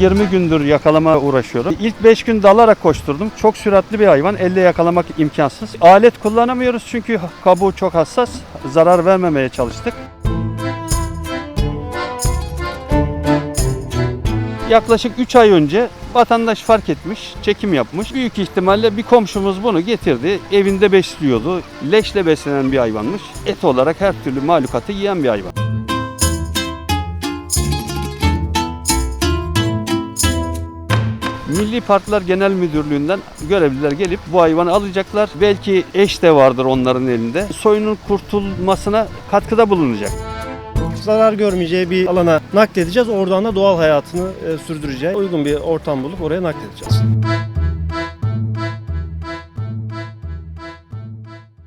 20 gündür yakalama uğraşıyorum. İlk 5 gün dalarak koşturdum. Çok süratli bir hayvan. Elle yakalamak imkansız. Alet kullanamıyoruz çünkü kabuğu çok hassas. Zarar vermemeye çalıştık. Yaklaşık 3 ay önce vatandaş fark etmiş, çekim yapmış. Büyük ihtimalle bir komşumuz bunu getirdi. Evinde besliyordu. Leşle beslenen bir hayvanmış. Et olarak her türlü mahlukatı yiyen bir hayvan. Milli Parklar Genel Müdürlüğü'nden görevliler gelip bu hayvanı alacaklar. Belki eş de vardır onların elinde. Soyunun kurtulmasına katkıda bulunacak. zarar görmeyeceği bir alana nakledeceğiz. Oradan da doğal hayatını e, sürdüreceği uygun bir ortam bulup oraya nakledeceğiz.